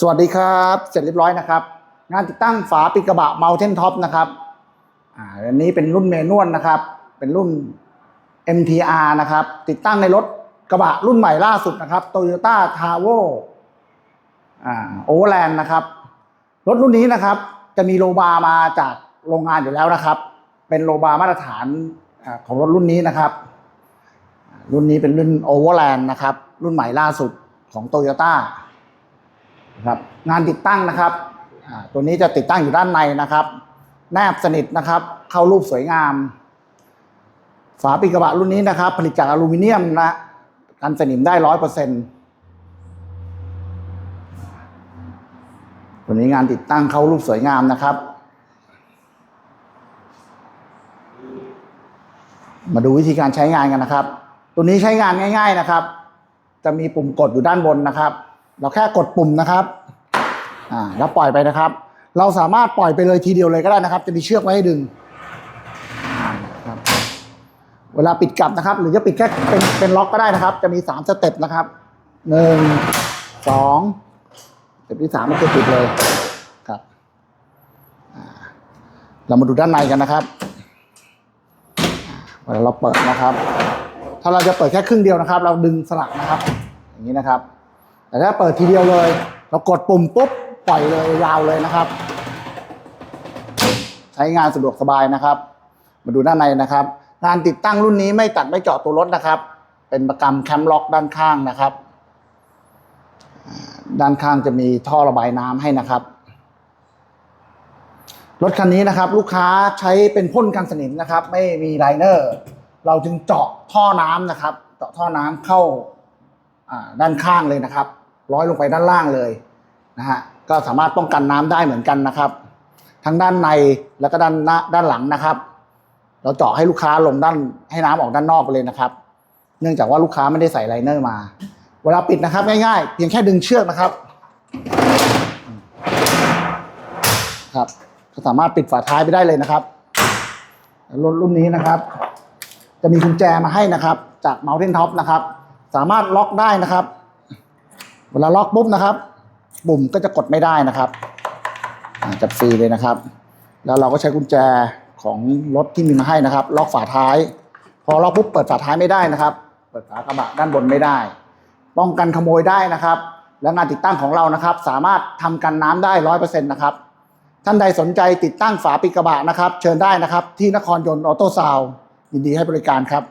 สวัสดีครับ เสร็จเรียบร้อยนะครับ งานติดตั้งฝาปิดกระบะ Mountain Top นะครับอ่าอันนี้เป็นรุ่นเมนวลนะครับ เป็นรุ่น MTR นะครับ ติดตั้งในรถกระบะรุ่นใหม่ล่าสุดนะครับ Toyota t a v o อ่าโอเวอร์แลนด์นะครับ รถรุ่นนี้นะครับ จะมีโลบาร์มาจากโรงงานอยู่แล้วนะครับ เป็นโลบาร์มาตรฐานของรถรุ่นนี้นะครับ รุ่นนี้เป็นรุ่นโอเวอร์แลนด์นะครับ รุ่นใหม่ล่าสุดของโตโยต้า นะครับ งานติดตั้งนะครับตัวนี้จะติดตั้งอยู่ด้านในนะครับ แนบสนิทนะครับ เข้ารูปสวยงาม ฝาปิดกระบะรุ่นนี้นะครับ ผลิตจากอลูมิเนียมนะกันสนิมได้ร้อยเปอร์เซ็นต์ตัวนี้งานติดตั้งเข้ารูปสวยงามนะครับ มาดูวิธีการใช้งานกันนะครับ ตัวนี้ใช้งานง่าย ๆนะครับ จะมีปุ่มกดอยู่ด้านบนนะครับ เราแค่กดปุ่มนะครับอ่าแล้วปล่อยไปนะครับ เราสามารถปล่อยไปเลยทีเดียวเลยก็ได้นะครับ จะมีเชือกไว้ให้ดึงเวลาปิดกลับนะครับ หรือจะปิดแค่เป็นเป็นล็อกก็ได้นะครับ จะมีสามสเต็ปนะครับหนึ่งสองสเต็ปที่สามก็คือปิดเลยครับเรามาดูด้านในกันนะครับเวลาเราเปิดนะครับ ถ้าเราจะเปิดแค่ครึ่งเดียวนะครับ เราดึงสลักนะครับ อย่างนี้นะครับ แต่ถ้าเปิดทีเดียวเลย เรากดปุ่มปุ๊บปล่อยเลยยาวเลยนะครับ ใช้งานสะดวกสบายนะครับ มาดูด้านในนะครับ งานติดตั้งรุ่นนี้ไม่ตัดไม่เจาะตัวรถนะครับ เป็นประกำแคมล็อกด้านข้างนะครับ ด้านข้างจะมีท่อระบายน้ำให้นะครับรถคันนี้นะครับ ลูกค้าใช้เป็นพ่นกันสนิมนะครับ ไม่มีไลเนอร์ เราจึงเจาะท่อน้ำนะครับ เจาะท่อน้ำเข้าด้านข้างเลยนะครับ ร้อยลงไปด้านล่างเลยนะฮะก็สามารถป้องกันน้ำได้เหมือนกันนะครับ ทั้งด้านในแล้วก็ด้านหน้าด้านหลังนะครับ เราเจาะให้ลูกค้าลงด้านให้น้ำออกด้านนอกไปเลยนะครับ เนื่องจากว่าลูกค้าไม่ได้ใส่ไลเนอร์มา เวลาปิดนะครับง่ายๆ เพียงแค่ดึงเชือกนะครับครับก็สามารถปิดฝาท้ายไปได้เลยนะครับรถรุ่นนี้นะครับ จะมีกุญแจมาให้นะครับ จาก Mountain Top นะครับ สามารถล็อกได้นะครับ เวลาล็อกปุ๊บนะครับ ปุ่มก็จะกดไม่ได้นะครับจับฟรีเลยนะครับ แล้วเราก็ใช้กุญแจของรถที่มีมาให้นะครับ ล็อกฝาท้าย พอล็อกปุ๊บเปิดฝาท้ายไม่ได้นะครับ เปิดฝากระบะด้านบนไม่ได้ ป้องกันขโมยได้นะครับ และงานติดตั้งของเรานะครับ สามารถทำกันน้ำได้ร้อยเปอร์เซ็นต์นะครับ ท่านใดสนใจติดตั้งฝาปิดกระบะนะครับ เชิญได้นะครับ ที่นครยนต์ออโต้ซาวยินดีให้บริการครับ